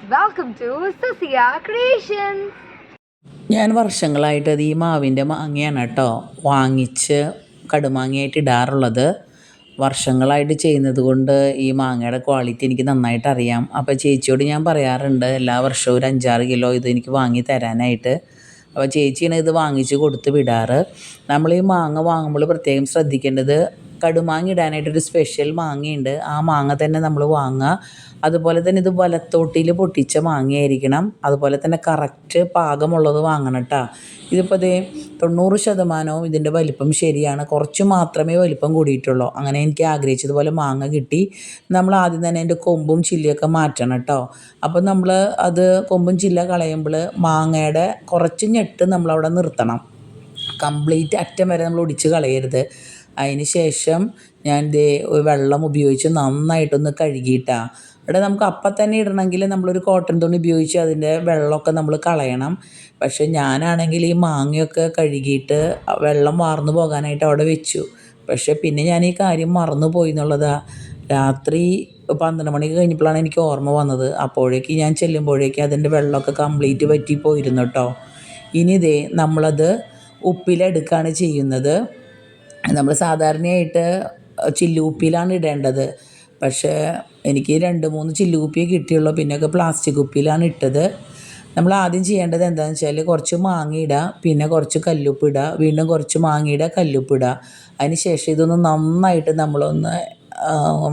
to സസിയ Creations. ഞാൻ വർഷങ്ങളായിട്ട് അത് ഈ മാവിന്റെ മാങ്ങയാണ് കേട്ടോ വാങ്ങിച്ച് കടുമാങ്ങയായിട്ട് ഇടാറുള്ളത്. വർഷങ്ങളായിട്ട് ചെയ്യുന്നത് കൊണ്ട് ഈ മാങ്ങയുടെ ക്വാളിറ്റി എനിക്ക് നന്നായിട്ട് അറിയാം. അപ്പോൾ ചേച്ചിയോട് ഞാൻ പറയാറുണ്ട് എല്ലാ വർഷവും ഒരു അഞ്ചാറ് കിലോ ഇത് എനിക്ക് വാങ്ങി തരാനായിട്ട്. അപ്പോൾ ചേച്ചിയാണ് ഇത് വാങ്ങിച്ച് കൊടുത്ത് വിടാറ്. നമ്മൾ ഈ മാങ്ങ വാങ്ങുമ്പോൾ പ്രത്യേകം ശ്രദ്ധിക്കേണ്ടത് കടുമാങ്ങ ഇടാനായിട്ടൊരു സ്പെഷ്യൽ മാങ്ങയുണ്ട്. ആ മാങ്ങ തന്നെ നമ്മൾ വാങ്ങുക. അതുപോലെ തന്നെ ഇത് വലത്തോട്ടിയിൽ പൊട്ടിച്ച മാങ്ങയായിരിക്കണം. അതുപോലെ തന്നെ കറക്റ്റ് പാകമുള്ളത് വാങ്ങണം കേട്ടോ ഇതിപ്പോൾ ദേ തൊണ്ണൂറ് ശതമാനവും ഇതിന്റെ വലിപ്പം ശരിയാണ്. കുറച്ച് മാത്രമേ വലിപ്പം കൂടിയിട്ടുള്ളൂ. അങ്ങനെ എനിക്ക് ആഗ്രഹിച്ചതുപോലെ മാങ്ങ കിട്ടി. നമ്മൾ ആദ്യം തന്നെ അതിന്റെ കൊമ്പും ചില്ലിയൊക്കെ മാറ്റണം കേട്ടോ അപ്പോൾ നമ്മൾ അത് കൊമ്പും ചില്ല കളയുമ്പോൾ മാങ്ങയുടെ കുറച്ച് ഞെട്ട് നമ്മളവിടെ നിർത്തണം. കംപ്ലീറ്റ് അറ്റം വരെ നമ്മൾ ഒടിച്ച് കളയരുത്. അതിന് ശേഷം ഞാൻ ദേ വെള്ളം ഉപയോഗിച്ച് നന്നായിട്ടൊന്ന് കഴുകിയിട്ടാണ് ഇവിടെ നമുക്ക് അപ്പം തന്നെ ഇടണമെങ്കിൽ നമ്മളൊരു കോട്ടൺ തുണി ഉപയോഗിച്ച് അതിന്റെ വെള്ളമൊക്കെ നമ്മൾ കളയണം. പക്ഷേ ഞാനാണെങ്കിൽ ഈ മാങ്ങയൊക്കെ കഴുകിയിട്ട് വെള്ളം വാർന്നു പോകാനായിട്ട് അവിടെ വെച്ചു. പക്ഷേ പിന്നെ ഞാൻ ഈ കാര്യം മറന്നു പോയി എന്നുള്ളതാണ് രാത്രി പന്ത്രണ്ട് മണിക്ക് കഴിഞ്ഞപ്പോഴാണ് എനിക്ക് ഓർമ്മ വന്നത്. അപ്പോഴേക്ക് ഞാൻ ചെല്ലുമ്പോഴേക്ക് അതിന്റെ വെള്ളമൊക്കെ കംപ്ലീറ്റ് പറ്റി പോയിരുന്നു കേട്ടോ. ഇനി ഇതേ നമ്മളത് ഉപ്പിലെടുക്കുകയാണ് ചെയ്യുന്നത്. നമ്മൾ സാധാരണയായിട്ട് ചില്ലുകുപ്പിയിലാണ് ഇടേണ്ടത്. പക്ഷേ എനിക്ക് രണ്ട് മൂന്ന് ചില്ലുകുപ്പിയേ കിട്ടിയുള്ളൂ. പിന്നെയൊക്കെ പ്ലാസ്റ്റിക് കുപ്പിയിലാണ് ഇട്ടത്. നമ്മൾ ആദ്യം ചെയ്യേണ്ടത് എന്താണെന്ന് വെച്ചാൽ കുറച്ച് മാങ്ങ ഇടുക പിന്നെ കുറച്ച് കല്ലുപ്പ് ഇടുക വീണ്ടും കുറച്ച് മാങ്ങ ഇടുക കല്ലുപ്പ് ഇടുക അതിന് ശേഷം ഇതൊന്ന് നന്നായിട്ട് നമ്മളൊന്ന്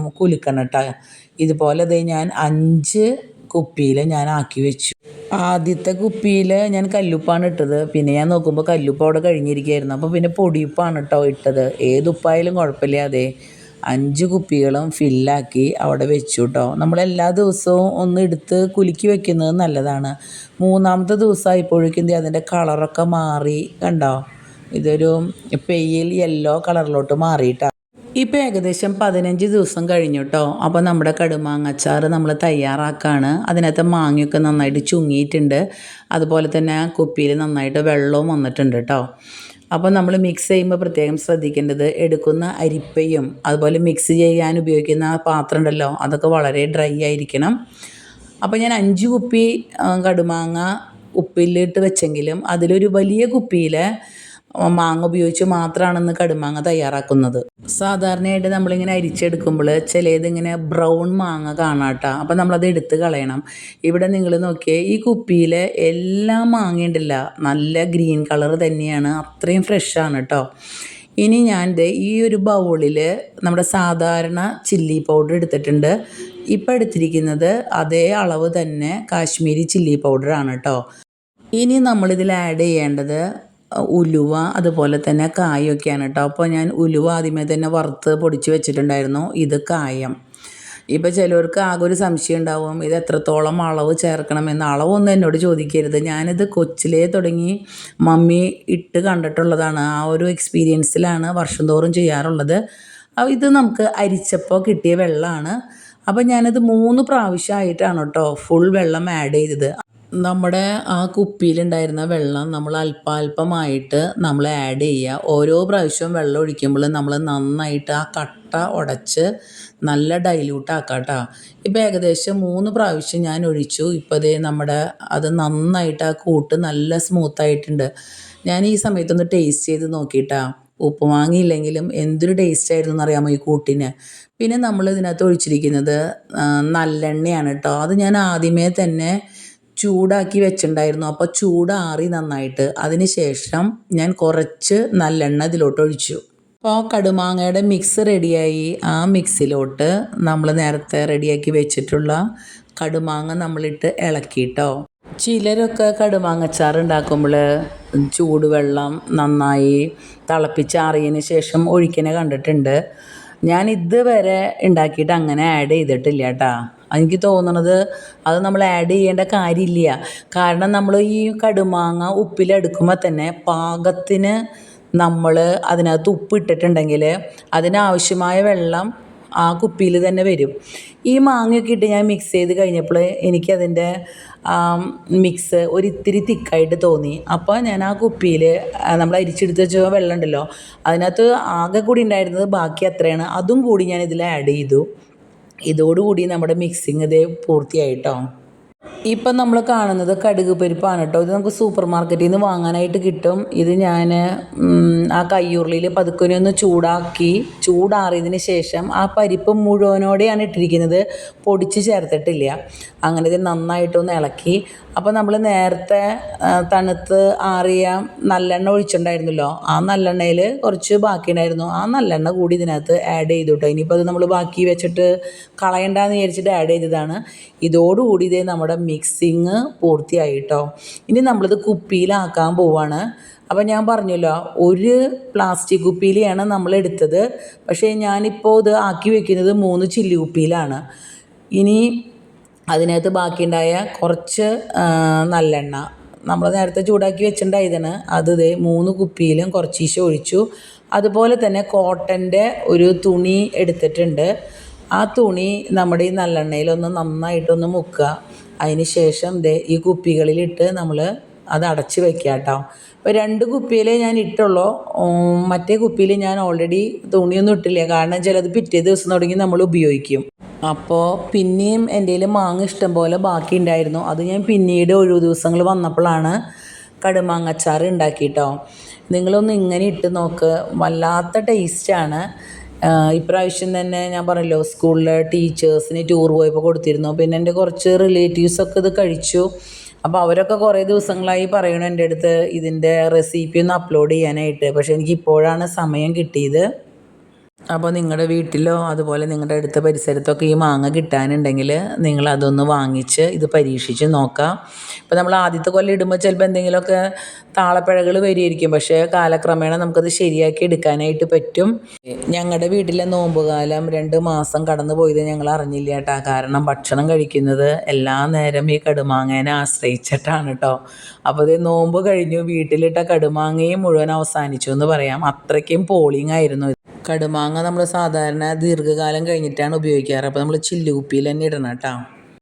കുലുക്കണം കേട്ടോ ഇതുപോലെ ദേ ഞാൻ അഞ്ച് കുപ്പിയിൽ ഞാൻ ആക്കി വെച്ചു. ആദ്യത്തെ കുപ്പിയിൽ ഞാൻ കല്ലുപ്പാണ് ഇട്ടത്. പിന്നെ ഞാൻ നോക്കുമ്പോൾ കല്ലുപ്പ് അവിടെ കഴിഞ്ഞിരിക്കുകയായിരുന്നു. അപ്പോൾ പിന്നെ പൊടിയുപ്പാണ് കേട്ടോ ഇട്ടത്. ഏതുപ്പായാലും കുഴപ്പമില്ല അതെ. അഞ്ച് കുപ്പികളും ഫില്ലാക്കി അവിടെ വെച്ചു കേട്ടോ. നമ്മൾ എല്ലാ ദിവസവും ഒന്ന് എടുത്ത് കുലുക്കി വെക്കുന്നത് നല്ലതാണ്. മൂന്നാമത്തെ ദിവസമായപ്പോഴേക്കും ദേ അതിന്റെ കളറൊക്കെ മാറി കണ്ടോ? ഇതൊരു പെയ്യൽ യെല്ലോ കളറിലോട്ട് മാറിയിട്ടാണ് ഇപ്പോൾ ഏകദേശം പതിനഞ്ച് ദിവസം കഴിഞ്ഞു കേട്ടോ അപ്പോൾ നമ്മുടെ കടുമാങ്ങച്ചാർ നമ്മൾ തയ്യാറാക്കുകയാണ് അതിനകത്ത് മാങ്ങയൊക്കെ നന്നായിട്ട് ചുങ്ങിയിട്ടുണ്ട്. അതുപോലെ തന്നെ കുപ്പിയിൽ നന്നായിട്ട് വെള്ളവും വന്നിട്ടുണ്ട് കേട്ടോ അപ്പോൾ നമ്മൾ മിക്സ് ചെയ്യുമ്പോൾ പ്രത്യേകം ശ്രദ്ധിക്കേണ്ടത് എടുക്കുന്ന അരിപ്പയും അതുപോലെ മിക്സ് ചെയ്യാൻ ഉപയോഗിക്കുന്ന പാത്രം ഉണ്ടല്ലോ അതൊക്കെ വളരെ ഡ്രൈ ആയിരിക്കണം. അപ്പോൾ ഞാൻ അഞ്ച് കുപ്പി കടുമാങ്ങ ഉപ്പിലിട്ട് വെച്ചെങ്കിലും അതിലൊരു വലിയ കുപ്പിയിൽ മാങ്ങ ഉപയോഗിച്ച് മാത്രമാണ് ഇന്ന് കടുമാങ്ങ തയ്യാറാക്കുന്നത്. സാധാരണയായിട്ട് നമ്മളിങ്ങനെ അരിച്ചെടുക്കുമ്പോൾ ചിലതിങ്ങനെ ബ്രൗൺ മാങ്ങ കാണാട്ടോ. അപ്പം നമ്മളത് എടുത്ത് കളയണം. ഇവിടെ നിങ്ങൾ നോക്കിയേ ഈ കുപ്പിയിൽ എല്ലാ മാങ്ങയുണ്ടല്ല നല്ല ഗ്രീൻ കളർ തന്നെയാണ്. അത്രയും ഫ്രഷാണ് കേട്ടോ ഇനി ഞാൻ ഈ ഒരു ബൗളിൽ നമ്മുടെ സാധാരണ ചില്ലി പൗഡർ എടുത്തിട്ടുണ്ട്. ഇപ്പം എടുത്തിരിക്കുന്നത് അതേ അളവ് തന്നെ കാശ്മീരി ചില്ലി പൗഡറാണ് കേട്ടോ ഇനി നമ്മളിതിൽ ആഡ് ചെയ്യേണ്ടത് ഉലുവ അതുപോലെ തന്നെ കായൊക്കെയാണ് കേട്ടോ അപ്പോൾ ഞാൻ ഉലുവ ആദ്യമേ തന്നെ വറുത്ത് പൊടിച്ച് വെച്ചിട്ടുണ്ടായിരുന്നു. ഇത് കായം. ഇപ്പോൾ ചിലവർക്ക് ആകെ ഒരു സംശയം ഉണ്ടാവും ഇത് എത്രത്തോളം അളവ് ചേർക്കണമെന്ന് അളവൊന്നും എന്നോട് ചോദിക്കരുത്. ഞാനിത് കൊച്ചിലേ തുടങ്ങി മമ്മി ഇട്ട് കണ്ടിട്ടുള്ളതാണ്. ആ ഒരു എക്സ്പീരിയൻസിലാണ് വർഷം തോറും ചെയ്യാറുള്ളത്. ഇത് നമുക്ക് അരിച്ചപ്പോൾ കിട്ടിയ വെള്ളമാണ്. അപ്പോൾ ഞാനത് മൂന്ന് പ്രാവശ്യമായിട്ടാണ് കേട്ടോ ഫുൾ വെള്ളം ആഡ് ചെയ്തത്. നമ്മുടെ ആ കുപ്പിയിലുണ്ടായിരുന്ന വെള്ളം നമ്മൾ അല്പാൽപമായിട്ട് നമ്മൾ ആഡ് ചെയ്യുക. ഓരോ പ്രാവശ്യവും വെള്ളം ഒഴിക്കുമ്പോൾ നമ്മൾ നന്നായിട്ട് ആ കട്ട ഉടച്ച് നല്ല ഡൈല്യൂട്ട് ആക്കുക കേട്ടോ ഇപ്പം ഏകദേശം മൂന്ന് പ്രാവശ്യം ഞാൻ ഒഴിച്ചു. ഇപ്പോൾ അതേ നമ്മുടെ അത് നന്നായിട്ട് ആ കൂട്ട് നല്ല സ്മൂത്തായിട്ടുണ്ട് ഞാൻ ഈ സമയത്തൊന്ന് ടേസ്റ്റ് ചെയ്ത് നോക്കിയിട്ടാ ഉപ്പ് വാങ്ങിയില്ലെങ്കിലും എന്തൊരു ടേസ്റ്റ് ആയിരുന്നു എന്നറിയാമോ ഈ കൂട്ടിന്? പിന്നെ നമ്മൾ ഇതിനകത്ത് ഒഴിച്ചിരിക്കുന്നത് നല്ലെണ്ണയാണ് കേട്ടോ അത് ഞാൻ ആദ്യമേ തന്നെ ചൂടാക്കി വെച്ചിട്ടുണ്ടായിരുന്നു. അപ്പോൾ ചൂടാറി നന്നായിട്ട് അതിന് ശേഷം ഞാൻ കുറച്ച് നല്ലെണ്ണ ഇതിലോട്ട് ഒഴിച്ചു അപ്പോൾ കടുമാങ്ങയുടെ മിക്സ് റെഡിയായി ആ മിക്സിലോട്ട് നമ്മൾ നേരത്തെ റെഡിയാക്കി വെച്ചിട്ടുള്ള കടുമാങ്ങ നമ്മളിട്ട് ഇളക്കിയിട്ടോ ചിലരൊക്കെ കടുമാങ്ങച്ചാർ ഉണ്ടാക്കുമ്പോൾ ചൂടുവെള്ളം നന്നായി തിളപ്പിച്ചാറിയതിന് ശേഷം ഒഴിക്കണ കണ്ടിട്ടുണ്ട്. ഞാൻ ഇതുവരെ ഉണ്ടാക്കിയിട്ട് അങ്ങനെ ആഡ് ചെയ്തിട്ടില്ല കേട്ടോ. എനിക്ക് തോന്നണത് അത് നമ്മൾ ആഡ് ചെയ്യേണ്ട കാര്യമില്ല. കാരണം നമ്മൾ ഈ കടുമാങ്ങ ഉപ്പിലെടുക്കുമ്പോൾ തന്നെ പാകത്തിന് നമ്മൾ അതിനകത്ത് ഉപ്പ് ഇട്ടിട്ടുണ്ടെങ്കിൽ അതിനാവശ്യമായ വെള്ളം ആ കുപ്പിയിൽ തന്നെ വരും. ഈ മാങ്ങയൊക്കെ ഇട്ട് ഞാൻ മിക്സ് ചെയ്ത് കഴിഞ്ഞപ്പോൾ എനിക്കതിന്റെ മിക്സ് ഒരിത്തിരി തിക്കായിട്ട് തോന്നി. അപ്പോൾ ഞാൻ ആ കുപ്പിയിൽ നമ്മൾ അരിച്ചെടുത്ത് വെച്ച വെള്ളം ഉണ്ടല്ലോ അതിനകത്ത് ആകെ കൂടി ഉണ്ടായിരുന്നത് ബാക്കി അത്രയാണ്. അതും കൂടി ഞാൻ ഇതിൽ ആഡ് ചെയ്തു. ഇതോടുകൂടി നമ്മുടെ മിക്സിങ് ഇതേ പൂർത്തിയായിട്ടോ ഇപ്പം നമ്മൾ കാണുന്നത് കടുക് പരിപ്പാണ് കേട്ടോ. ഇത് നമുക്ക് സൂപ്പർ മാർക്കറ്റിൽ നിന്ന് വാങ്ങാനായിട്ട് കിട്ടും. ഇത് ഞാൻ ആ കയ്യുരുളിയിൽ പതുക്കനെ ഒന്ന് ചൂടാക്കി ചൂടാറിയതിന് ശേഷം ആ പരിപ്പ് മുഴുവനോടെയാണ് ഇട്ടിരിക്കുന്നത്. പൊടിച്ച് ചേർത്തിട്ടില്ല. അങ്ങനെ ഇത് നന്നായിട്ടൊന്ന് ഇളക്കി. അപ്പോൾ നമ്മൾ നേരത്തെ തണുത്ത് ആറിയ നല്ലെണ്ണ ഒഴിച്ചിട്ടുണ്ടായിരുന്നല്ലോ. ആ നല്ലെണ്ണയിൽ കുറച്ച് ബാക്കിയുണ്ടായിരുന്നു. ആ നല്ലെണ്ണ കൂടി ഇതിനകത്ത് ആഡ് ചെയ്തു കേട്ടോ. ഇനിയിപ്പോൾ അത് നമ്മൾ ബാക്കി വെച്ചിട്ട് കളയണ്ടെന്ന് വിചാരിച്ചിട്ട് ആഡ് ചെയ്തതാണ്. ഇതോടുകൂടി ഇതേ നമ്മുടെ മിക്സിങ് പൂർത്തിയായി കേട്ടോ ഇനി നമ്മളിത് കുപ്പിയിലാക്കാൻ പോവാണ്. അപ്പോൾ ഞാൻ പറഞ്ഞല്ലോ ഒരു പ്ലാസ്റ്റിക് കുപ്പിയിലാണ് നമ്മൾ എടുത്തത്. പക്ഷേ ഞാനിപ്പോൾ ഇത് ആക്കി വെക്കുന്നത് മൂന്ന് ചില്ലി കുപ്പിയിലാണ്. ഇനി അതിനകത്ത് ബാക്കിയുണ്ടായ കുറച്ച് നല്ലെണ്ണ. നമ്മൾ നേരത്തെ ചൂടാക്കി വെച്ചിട്ടുണ്ടായതാണ് അത് ഇതേ മൂന്ന് കുപ്പിയിലും കുറച്ചീശെ ഒഴിച്ചു. അതുപോലെ തന്നെ കോട്ടന്റെ ഒരു തുണി എടുത്തിട്ടുണ്ട്. ആ തുണി നമ്മുടെ ഈ നല്ലെണ്ണയിലൊന്ന് നന്നായിട്ടൊന്ന് മുക്കുക. അതിന് ശേഷം ദേ ഈ കുപ്പികളിലിട്ട് നമ്മൾ അത് അടച്ച് വെക്കുക കേട്ടോ അപ്പോൾ രണ്ട് കുപ്പിയിലേ ഞാൻ ഇട്ടുള്ളൂ. മറ്റേ കുപ്പിയിൽ ഞാൻ ഓൾറെഡി തുണിയൊന്നും ഇട്ടില്ല. കാരണം ചിലത് പിറ്റേ ദിവസം തുടങ്ങി നമ്മൾ ഉപയോഗിക്കും. അപ്പോൾ പിന്നെയും എന്റെ മാങ്ങ ഇഷ്ടം പോലെ ബാക്കി ഉണ്ടായിരുന്നു. അത് ഞാൻ പിന്നീട് ഒഴിവ് ദിവസങ്ങൾ വന്നപ്പോഴാണ് കടുമാങ്ങച്ചാർ ഉണ്ടാക്കിയിട്ടോ നിങ്ങളൊന്ന് ഇങ്ങനെ ഇട്ട് നോക്ക്. വല്ലാത്ത ടേസ്റ്റാണ് ഇപ്രാവശ്യം തന്നെ ഞാൻ പറഞ്ഞല്ലോ സ്കൂളിലെ ടീച്ചേഴ്സിന് ടൂർ പോയപ്പോൾ കൊടുത്തിരുന്നു. പിന്നെ എന്റെ കുറച്ച് റിലേറ്റീവ്സൊക്കെ ഇത് കഴിച്ചു. അപ്പോൾ അവരൊക്കെ കുറേ ദിവസങ്ങളായി പറയണു എന്റെ അടുത്ത് ഇതിന്റെ റെസിപ്പി ഒന്ന് അപ്ലോഡ് ചെയ്യാനായിട്ട്. പക്ഷേ എനിക്ക് ഇപ്പോഴാണ് സമയം കിട്ടിയത്. അപ്പോൾ നിങ്ങളുടെ വീട്ടിലോ അതുപോലെ നിങ്ങളുടെ അടുത്ത പരിസരത്തൊക്കെ ഈ മാങ്ങ കിട്ടാനുണ്ടെങ്കിൽ നിങ്ങൾ അതൊന്ന് വാങ്ങിച്ച് ഇത് പരീക്ഷിച്ച് നോക്കാം. ഇപ്പോൾ നമ്മൾ ആദ്യത്തെ കൊല്ലം ഇടുമ്പോൾ ചിലപ്പോൾ എന്തെങ്കിലുമൊക്കെ താളപ്പിഴകൾ വരികയായിരിക്കും പക്ഷേ കാലക്രമേണ നമുക്കത് ശരിയാക്കി എടുക്കാനായിട്ട് പറ്റും. ഞങ്ങളുടെ വീട്ടിലെ നോമ്പുകാലം രണ്ട് മാസം കടന്നു പോയത് ഞങ്ങൾ അറിഞ്ഞില്ല കേട്ടോ. കാരണം ഭക്ഷണം കഴിക്കുന്നത് എല്ലാ നേരം ഈ കടുമാങ്ങേനെ ആശ്രയിച്ചിട്ടാണ് കേട്ടോ. അപ്പോൾ ഇത് നോമ്പ് കഴിഞ്ഞു. വീട്ടിലിട്ട കടുമാങ്ങയും മുഴുവൻ അവസാനിച്ചു എന്ന് പറയാം. അത്രയ്ക്കും പോളിംഗ് ആയിരുന്നു. കടുമാങ്ങ നമ്മൾ സാധാരണ ദീർഘകാലം കഴിഞ്ഞിട്ടാണ് ഉപയോഗിക്കാറ്. അപ്പോൾ നമ്മൾ ചില്ലുകുപ്പിയിൽ തന്നെ ഇടണം കേട്ടോ.